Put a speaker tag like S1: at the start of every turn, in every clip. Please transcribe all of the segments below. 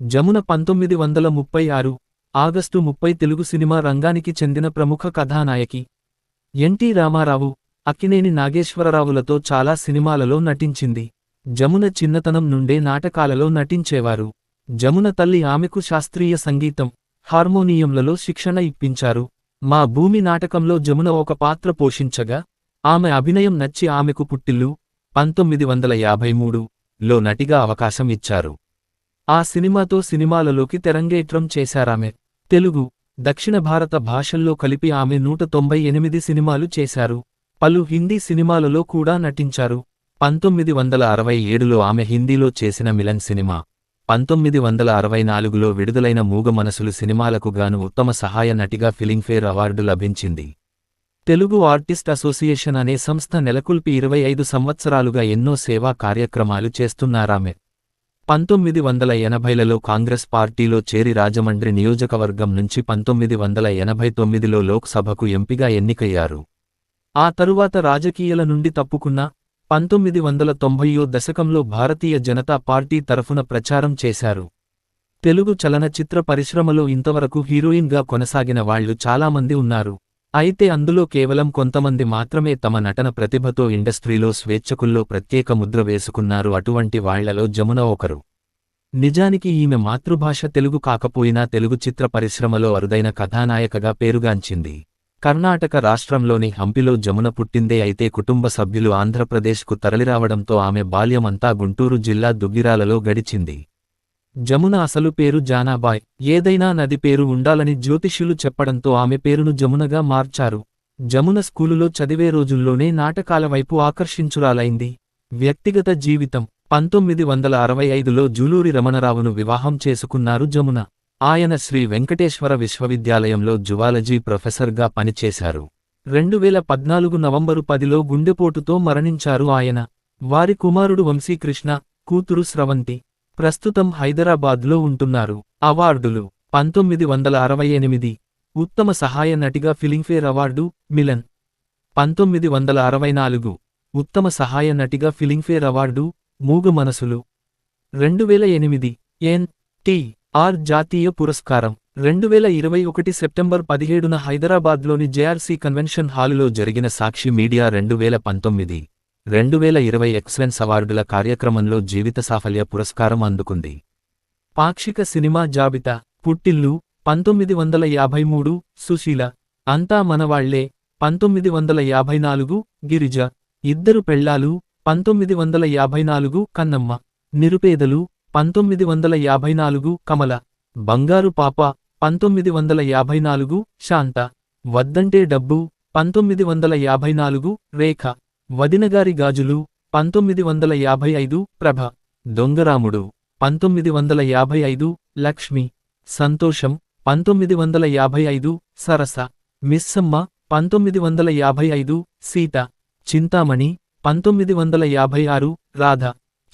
S1: జమున పంతొమ్మిది వందల ముప్పై ఆరు ఆగస్టు ముప్పై తెలుగు సినిమా రంగానికి చెందిన ప్రముఖ కథానాయకి ఎన్టీ రామారావు అక్కినేని నాగేశ్వరరావులతో చాలా సినిమాలలో నటించింది. జమున చిన్నతనం నుండే నాటకాలలో నటించేవారు. జమున తల్లి ఆమెకు శాస్త్రీయ సంగీతం హార్మోనియంలలో శిక్షణ ఇప్పించారు. మా భూమి నాటకంలో జమున ఒక పాత్ర పోషించగా ఆమె అభినయం నచ్చి ఆమెకు పుట్టిల్లు పంతొమ్మిది వందల యాభై మూడు లో నటిగా అవకాశం ఇచ్చారు. ఆ సినిమాతో సినిమాలలోకి తెరంగేట్రం చేశారామె. తెలుగు దక్షిణ భారత భాషల్లో కలిపి ఆమె నూట తొంభై ఎనిమిది సినిమాలు చేశారు. పలు హిందీ సినిమాలలో కూడా నటించారు. పంతొమ్మిది వందల అరవై ఏడులో ఆమె హిందీలో చేసిన మిలన్ సినిమా. పంతొమ్మిది వందల అరవై నాలుగులో విడుదలైన మూగ మనసులు సినిమాలకు గాను ఉత్తమ సహాయ నటిగా ఫిలింఫేర్ అవార్డు లభించింది. తెలుగు ఆర్టిస్ట్ అసోసియేషన్ అనే సంస్థ నెలకొల్పి ఇరవై ఐదు సంవత్సరాలుగా ఎన్నో సేవా కార్యక్రమాలు చేస్తున్నారామె. పంతొమ్మిది వందల ఎనభైలలో కాంగ్రెస్ పార్టీలో చేరి రాజమండ్రి నియోజకవర్గం నుంచి పంతొమ్మిది వందల ఎనభై తొమ్మిదిలో లోక్సభకు ఎంపిగా ఎన్నికయ్యారు. ఆ తరువాత రాజకీయాల నుండి తప్పుకున్న పంతొమ్మిది వందల తొంభైయో దశకంలో భారతీయ జనతా పార్టీ తరఫున ప్రచారం చేశారు. తెలుగు చలనచిత్ర పరిశ్రమలో ఇంతవరకు హీరోయిన్గా కొనసాగిన వాళ్ళు చాలామంది ఉన్నారు. అయితే అందులో కేవలం కొంతమంది మాత్రమే తమ నటన ప్రతిభతో ఇండస్ట్రీలో స్వేచ్ఛకుల్లో ప్రత్యేక ముద్ర వేసుకున్నారు. అటువంటి వాళ్ళలో జమున ఒకరు. నిజానికి ఈమె మాతృభాష తెలుగు కాకపోయినా తెలుగు చిత్ర పరిశ్రమలో అరుదైన కథానాయకగా పేరుగాంచింది. కర్ణాటక రాష్ట్రంలోని హంపిలో జమున పుట్టిందే అయితే కుటుంబ సభ్యులు ఆంధ్రప్రదేశ్కు తరలిరావడంతో ఆమె బాల్యమంతా గుంటూరు జిల్లా దుగ్గిరాలలో గడిచింది. జమున అసలు పేరు జానాబాయ్. ఏదైనా నది పేరు ఉండాలని జ్యోతిష్యులు చెప్పడంతో ఆమె పేరును జమునగా మార్చారు. జమున స్కూలులో చదివే రోజుల్లోనే నాటకాల వైపు ఆకర్షించురాలైంది. వ్యక్తిగత జీవితం. పంతొమ్మిది వందల అరవై ఐదులో జూలూరి రమణరావును వివాహం చేసుకున్నారు జమున. ఆయన శ్రీ వెంకటేశ్వర విశ్వవిద్యాలయంలో జువాలజీ ప్రొఫెసర్గా పనిచేశారు. రెండు వేల పద్నాలుగు నవంబరు పదిలో గుండెపోటుతో మరణించారు ఆయన. వారి కుమారుడు వంశీకృష్ణ కూతురు స్రవంతి. ప్రస్తుతం హైదరాబాద్లో ఉంటున్నారు. అవార్డులు. పంతొమ్మిది వందల అరవై ఎనిమిది. ఉత్తమ సహాయ నటిగా ఫిలింఫేర్ అవార్డు మిలన్. పంతొమ్మిది వందల అరవై నాలుగు. ఉత్తమ సహాయ నటిగా ఫిలింఫేర్ అవార్డు మూగు మనసులు. రెండు వేల ఎనిమిది. ఎన్. టి. ఆర్. జాతీయ పురస్కారం. రెండు వేల ఇరవై ఒకటి సెప్టెంబర్ పదిహేడున హైదరాబాద్లోని జేఆర్సీ కన్వెన్షన్ హాలులో జరిగిన సాక్షి మీడియా రెండు వేల పంతొమ్మిది. రెండు వేల ఇరవై ఎక్సలెన్స్ అవార్డుల కార్యక్రమంలో జీవిత సాఫల్య పురస్కారం అందుకుంది. పాక్షిక సినిమా జాబితా పుట్టిల్లు పంతొమ్మిది వందల యాభై మూడు సుశీల అంతా మనవాళ్ళే పంతొమ్మిది వందల యాభై నాలుగు గిరిజ ఇద్దరు పెళ్ళాలు పంతొమ్మిది వందల యాభై నాలుగు కన్నమ్మ నిరుపేదలు పంతొమ్మిది వందల యాభై నాలుగు కమల బంగారు పాప పంతొమ్మిది వందల యాభై నాలుగు శాంత వద్దంటే డబ్బు పంతొమ్మిది వందల యాభై నాలుగు రేఖ వదినగారి గాజులు పంతొమ్మిది వందల యాభై ఐదు ప్రభ. దొంగరాముడు పంతొమ్మిది వందల యాభై ఐదు లక్ష్మి. సంతోషం పంతొమ్మిది వందల యాభై ఐదు సరస. మిస్సమ్మ పంతొమ్మిది వందల యాభై ఐదు సీత. చింతామణి పంతొమ్మిది వందల యాభై ఆరు రాధ.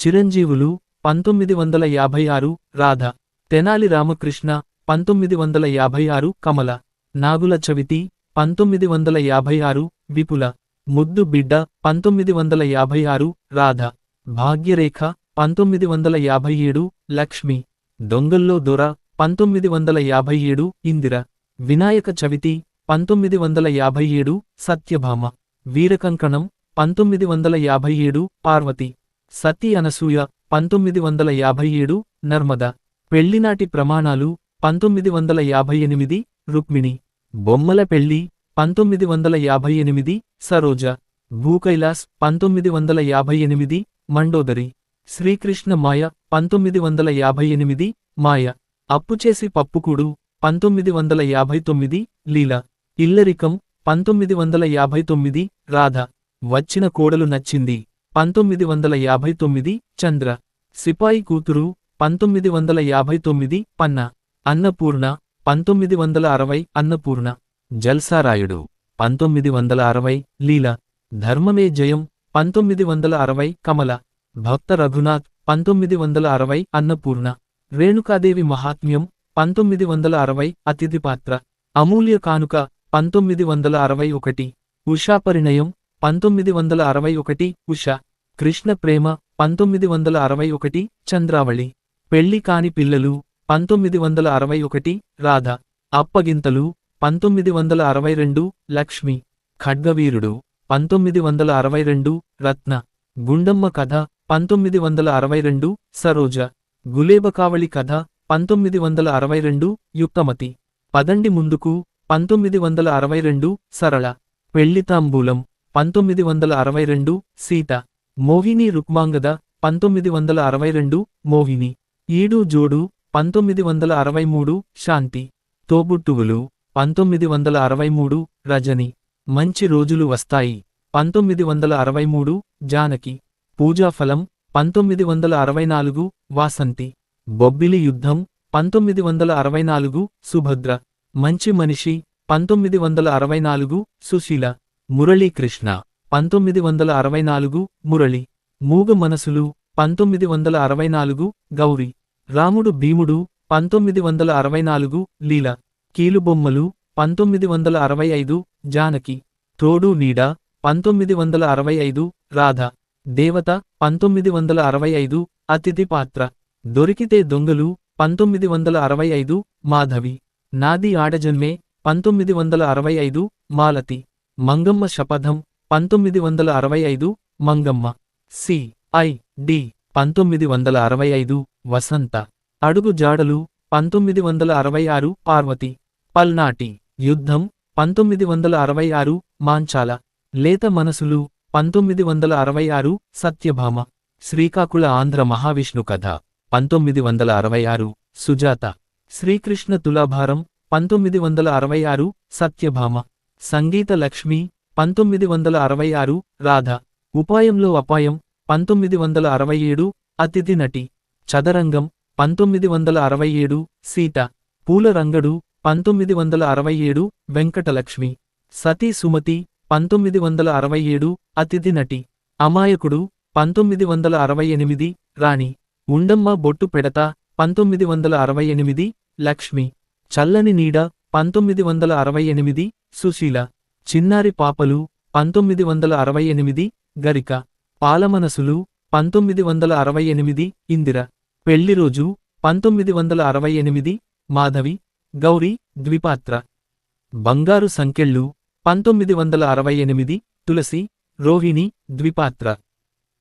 S1: చిరంజీవులు పంతొమ్మిది వందల యాభై ఆరు రాధ. తెనాలి రామకృష్ణ పంతొమ్మిది వందల యాభై ఆరు కమల. నాగుల చవితి పంతొమ్మిది వందల యాభై ఆరు విపుల. ముద్దు బిడ్డ పంతొమ్మిది వందల యాభై ఆరు రాధ. భాగ్యరేఖ పంతొమ్మిది వందల యాభై ఏడు లక్ష్మి. దొంగల్లో దొర పంతొమ్మిది వందల యాభై ఏడు ఇందిర. వినాయక చవితి పంతొమ్మిది వందల యాభై ఏడు సత్యభామ. వీరకంకణం పంతొమ్మిది వందల యాభై ఏడు పార్వతి. సతీ అనసూయ పంతొమ్మిది వందల యాభై ఏడు నర్మద. పెళ్ళినాటి ప్రమాణాలు పంతొమ్మిది వందల యాభై ఎనిమిది రుక్మిణి. బొమ్మల పెళ్ళి పంతొమ్మిది వందల యాభై ఎనిమిది సరోజ భూకైలాస్ పంతొమ్మిది వందల యాభై ఎనిమిది మండోదరి శ్రీకృష్ణ మాయ పంతొమ్మిది వందల యాభై ఎనిమిది మాయ అప్పుచేసి పప్పుకూడు పంతొమ్మిది వందల యాభై తొమ్మిది లీల ఇల్లరికం పంతొమ్మిది వందల యాభై తొమ్మిది రాధ వచ్చిన కోడలు నచ్చింది పంతొమ్మిది వందల యాభై తొమ్మిది చంద్ర సిపాయి కూతురు పంతొమ్మిది వందల యాభై తొమ్మిది పన్న అన్నపూర్ణ పంతొమ్మిది వందల అరవై అన్నపూర్ణ జల్సారాయుడు పంతొమ్మిది వందల అరవై లీల ధర్మమే జయం పంతొమ్మిది వందల అరవై కమల భక్త రఘునాథ్ పంతొమ్మిది వందల అరవై అన్నపూర్ణ రేణుకాదేవి మహాత్మ్యం పంతొమ్మిది వందల అరవై అతిథి పాత్ర అమూల్య కానుక పంతొమ్మిది వందల అరవై ఒకటి ఉషా పరిణయం పంతొమ్మిది వందల అరవై ఒకటి ఉష కృష్ణ ప్రేమ పంతొమ్మిది వందల అరవై ఒకటి చంద్రావళి పెళ్ళి కాని పిల్లలు పంతొమ్మిది వందల అరవై ఒకటి రాధ అప్పగింతలు పంతొమ్మిది వందల అరవై రెండు లక్ష్మి. ఖడ్గవీరుడు. పంతొమ్మిది వందల అరవై రెండు రత్న. గుండమ్మ కథ. పంతొమ్మిది వందల అరవై రెండు సరోజ. గులేబకావళి కథ. పంతొమ్మిది వందల అరవై రెండు యుక్తమతి. పదండి ముందుకు. పంతొమ్మిది వందల అరవై రెండు సరళ. పెళ్ళితాంబూలం. పంతొమ్మిది వందల అరవై రెండు సీత. మోహిని రుక్మాంగద. పంతొమ్మిది వందల అరవై రెండు మోహిని. ఈడు జోడు. పంతొమ్మిది వందల అరవై మూడు శాంతి. తోబుట్టువులు. పంతొమ్మిది వందల అరవై మూడు రజని. మంచి రోజులు వస్తాయి. పంతొమ్మిది వందల అరవై మూడు జానకి. పూజాఫలం పంతొమ్మిది వందల అరవై నాలుగు వాసంతి. బొబ్బిలి యుద్ధం పంతొమ్మిది వందల అరవై నాలుగు సుభద్ర. మంచి మనిషి పంతొమ్మిది వందల అరవై నాలుగు సుశీల. మురళీకృష్ణ పంతొమ్మిది వందల అరవై నాలుగు మురళి. మూగ మనసులు పంతొమ్మిది వందల అరవై నాలుగు గౌరి. రాముడు భీముడు పంతొమ్మిది వందల అరవై నాలుగు లీల. కీలుబొమ్మలు పంతొమ్మిది వందల అరవై ఐదు జానకి. తోడు నీడ పంతొమ్మిది వందల అరవై ఐదు రాధ. దేవత పంతొమ్మిది వందల అరవై ఐదు అతిథి పాత్ర. దొరికితే దొంగలు పంతొమ్మిది వందల అరవై ఐదు మాధవి. నాది ఆడజన్మే పంతొమ్మిది వందల అరవై ఐదు మాలతి. మంగమ్మ శపథం పంతొమ్మిది వందల అరవై ఐదు మంగమ్మ. సి. ఐ. డి. పంతొమ్మిది వందల అరవై ఐదు వసంత. అడుగు జాడలు పంతొమ్మిది వందల అరవై ఆరు పార్వతి. పల్నాటి యుద్ధం పంతొమ్మిది వందల అరవై ఆరు మాంచాల లేత మనసులు పంతొమ్మిది వందల అరవై ఆరు సత్యభామ శ్రీకాకుళ ఆంధ్ర మహావిష్ణు కథ పంతొమ్మిది వందల అరవై ఆరు సుజాత శ్రీకృష్ణ తులాభారం పంతొమ్మిది వందల అరవై ఆరు సత్యభామ సంగీత లక్ష్మి పంతొమ్మిది వందల అరవై ఆరు రాధ ఉపాయంలో అపాయం పంతొమ్మిది వందల అరవై ఏడు అతిథి నటి చదరంగం పంతొమ్మిది వందల అరవై ఏడు సీత పూలరంగడు పంతొమ్మిది వందల అరవై ఏడు వెంకటలక్ష్మి. సతీ సుమతి పంతొమ్మిది వందల అరవై ఏడు అతిథి నటి. అమాయకుడు పంతొమ్మిది వందల అరవై ఎనిమిది రాణి. ఉండమ్మ బొట్టు పెడత పంతొమ్మిది వందల అరవై ఎనిమిది లక్ష్మి. చల్లని నీడ పంతొమ్మిది వందల అరవై ఎనిమిది సుశీల. చిన్నారి పాపలు పంతొమ్మిది వందల అరవై ఎనిమిది గరిక. పాలమనసులు పంతొమ్మిది వందల అరవై ఎనిమిది ఇందిర. పెళ్ళిరోజు పంతొమ్మిది వందల అరవై ఎనిమిది మాధవి. గౌరీ ద్విపాత్ర. బంగారు సంకెళ్ళు పంతొమ్మిది వందల అరవై ఎనిమిది తులసి రోహిణి ద్విపాత్ర.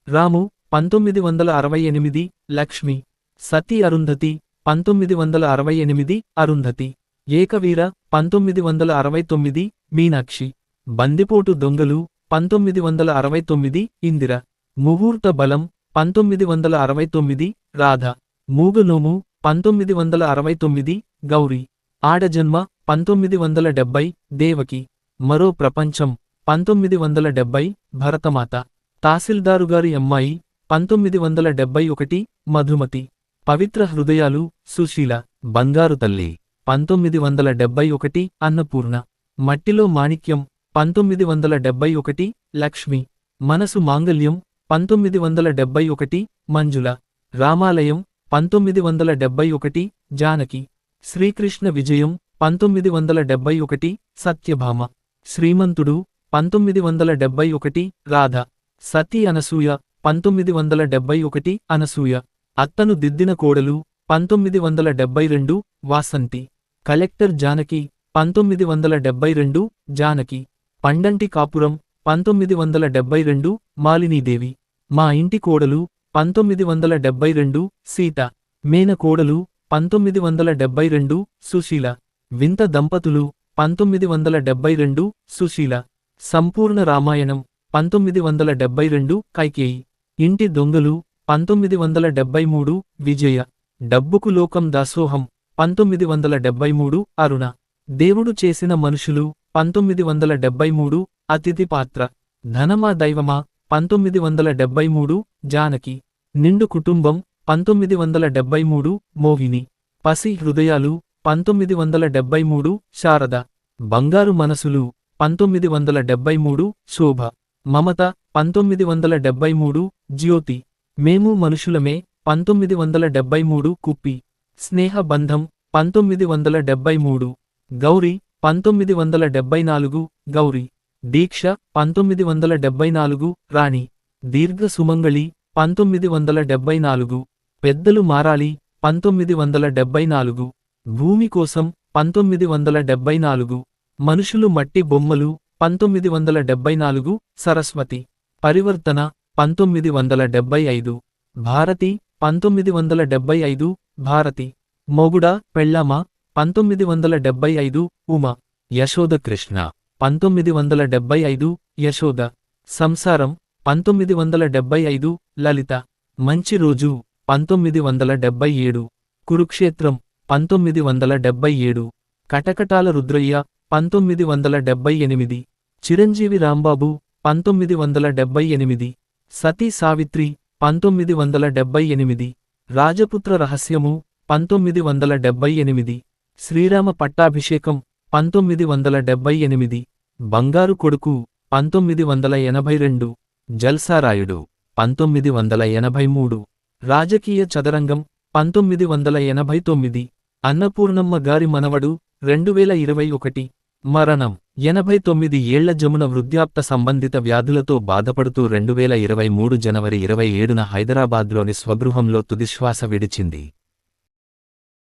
S1: రాము పంతొమ్మిది వందల అరవై ఎనిమిది లక్ష్మి. సతీ అరుంధతి పంతొమ్మిది వందల అరవై ఎనిమిది అరుంధతి. ఏకవీర పంతొమ్మిది వందల అరవై తొమ్మిది మీనాక్షి. బందిపోటు దొంగలు పంతొమ్మిది వందల అరవై తొమ్మిది ఇందిర. ముహూర్త బలం పంతొమ్మిది వందల అరవై తొమ్మిది రాధ. మూగనోము పంతొమ్మిది వందల అరవై తొమ్మిది గౌరీ. ఆడజన్మ పంతొమ్మిది వందల డెబ్బై దేవకి. మరో ప్రపంచం పంతొమ్మిది వందల డెబ్బై భరతమాత. తహసీల్దారుగారి అమ్మాయి పంతొమ్మిది వందల డెబ్బై ఒకటి మధుమతి. పవిత్ర హృదయాలు సుశీల. బంగారు తల్లి పంతొమ్మిది వందల డెబ్బై ఒకటి అన్నపూర్ణ. మట్టిలో మాణిక్యం పంతొమ్మిది వందల డెబ్బై ఒకటి లక్ష్మి. మనసు మాంగల్యం పంతొమ్మిది వందల డెబ్బై ఒకటి మంజుల. రామాలయం పంతొమ్మిది వందల డెబ్బై ఒకటి జానకి. శ్రీకృష్ణ విజయం పంతొమ్మిది వందల డెబ్బై ఒకటి సత్యభామ. శ్రీమంతుడు పంతొమ్మిది వందల డెబ్బై ఒకటి రాధ. సతీ అనసూయ పంతొమ్మిది వందల డెబ్బై ఒకటి అనసూయ. అత్తను దిద్దిన కోడలు పంతొమ్మిది వందల డెబ్బై రెండు వాసంతి. కలెక్టర్ జానకి పంతొమ్మిది వందల డెబ్బై రెండు జానకి. పండంటి కాపురం పంతొమ్మిది వందల డెబ్బై రెండు మాలినీదేవి. మా ఇంటి కోడలు పంతొమ్మిది వందల డెబ్బై రెండు సీత. మేన కోడలు పంతొమ్మిది వందల డెబ్బై రెండు సుశీల. వింత దంపతులు పంతొమ్మిది వందల డెబ్బై రెండు సుశీల. సంపూర్ణ రామాయణం పంతొమ్మిది వందల డెబ్బై రెండు కైకేయి. ఇంటి దొంగలు పంతొమ్మిది వందల డెబ్బై మూడు విజయ. డబ్బుకు లోకం దాసోహం పంతొమ్మిది వందల డెబ్బై మూడు అరుణ. దేవుడు చేసిన మనుషులు పంతొమ్మిది వందల డెబ్బై మూడు అతిథి పాత్ర. ధనమా దైవమా పంతొమ్మిది వందల డెబ్బై మూడు జానకి. నిండు కుటుంబం పంతొమ్మిది వందల డెబ్బై మూడు మోహిని. పసి హృదయాలు పంతొమ్మిది వందల డెబ్బై మూడు శారద. బంగారు మనసులు పంతొమ్మిది వందల డెబ్బై మూడు శోభ. మమత పంతొమ్మిది వందల డెబ్బై మూడు జ్యోతి. మేము మనుషులమే పంతొమ్మిది వందల డెబ్బై మూడు కుప్పి. స్నేహబంధం పంతొమ్మిది వందల డెబ్బై మూడు. గౌరీ పంతొమ్మిది వందల డెబ్బై నాలుగు గౌరీ. దీక్ష పంతొమ్మిది వందల డెబ్బై నాలుగు రాణి. దీర్ఘ సుమంగళి పంతొమ్మిది వందల డెబ్బై నాలుగు. పెద్దలు మారాలి. పంతొమ్మిది వందల డెబ్బై నాలుగు. భూమి కోసం పంతొమ్మిది వందల డెబ్బై నాలుగు. మనుషులు మట్టి బొమ్మలు. పంతొమ్మిది వందల డెబ్బై నాలుగు. సరస్వతి. పరివర్తన పంతొమ్మిది వందల డెబ్బై ఐదు. భారతి. పంతొమ్మిది వందల డెబ్బై ఐదు. భారతి. మొగుడ పెళ్ళామ. పంతొమ్మిది వందల డెబ్బై ఐదు. ఉమ. యశోద కృష్ణ. పంతొమ్మిది వందల డెబ్బై ఐదు. యశోద. సంసారం. పంతొమ్మిది వందల డెబ్బై ఐదు. లలిత. మంచి రోజు. పంతొమ్మిది వందల డెబ్బై ఏడు. కురుక్షేత్రం పంతొమ్మిది వందల డెబ్బై ఏడు. కటకటాల రుద్రయ్య పంతొమ్మిది వందల డెబ్బై ఎనిమిది. చిరంజీవి రాంబాబు పంతొమ్మిది వందల డెబ్బై ఎనిమిది. సతీ సావిత్రి పంతొమ్మిది వందల డెబ్బై ఎనిమిది. రాజపుత్ర రహస్యము పంతొమ్మిది వందల డెబ్బై ఎనిమిది. శ్రీరామ పట్టాభిషేకం పంతొమ్మిది వందల డెబ్బై ఎనిమిది. బంగారు కొడుకు పంతొమ్మిది వందల ఎనభై రెండు. జల్సారాయుడు పంతొమ్మిది వందల ఎనభై మూడు. రాజకీయ చదరంగం పంతొమ్మిది వందల ఎనభై తొమ్మిది. అన్నపూర్ణమ్మ గారి మనవడు రెండువేల ఇరవై ఒకటి. మరణం ఎనభై తొమ్మిది ఏళ్ళ జమున వృద్ధాప్త సంబంధిత వ్యాధులతో బాధపడుతూ రెండువేల ఇరవై మూడు జనవరి ఇరవై ఏడున హైదరాబాద్లోని స్వగృహంలో తుదిశ్వాస విడిచింది.